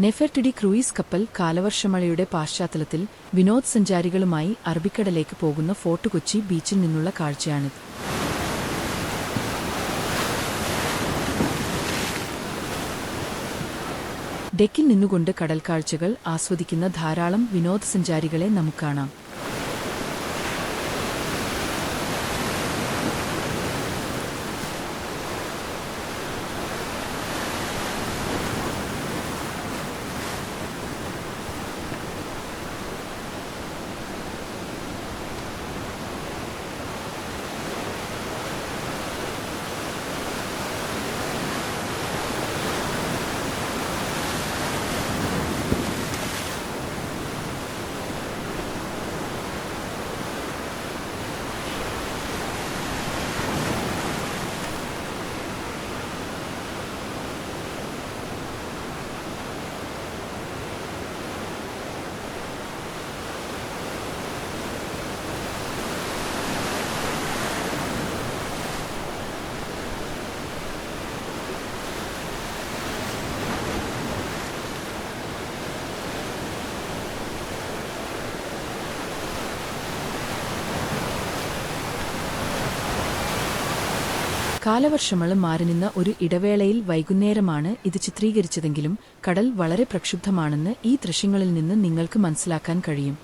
നെഫർട്ടിഡി cruise കപ്പൽ കാലവർഷമഴയുടെ പശ്ചാത്തലത്തിൽ വിനോദസഞ്ചാരികളുമായി അറബിക്കടലേക്ക് പോകുന്ന ഫോർട്ട് കൊച്ചി ബീച്ചിൽ നിന്നുള്ള കാഴ്ചയാണിത്. ഡെക്കിൽ നിന്നുകൊണ്ട് കടൽക്കാഴ്ചകൾ ആസ്വദിക്കുന്ന ധാരാളം വിനോദസഞ്ചാരികളെ നമുക്ക് കാണാം. കാലവർഷമഴ മാറി നിന്ന ഒരു ഇടവേളയിൽ വൈകുന്നേരമാണ് ഇത് ചിത്രീകരിച്ചതെങ്കിലും കടൽ വളരെ പ്രക്ഷുബ്ധമാണെന്ന് ഈ ദൃശ്യങ്ങളിൽ നിന്ന് നിങ്ങൾക്ക് മനസ്സിലാക്കാൻ കഴിയും.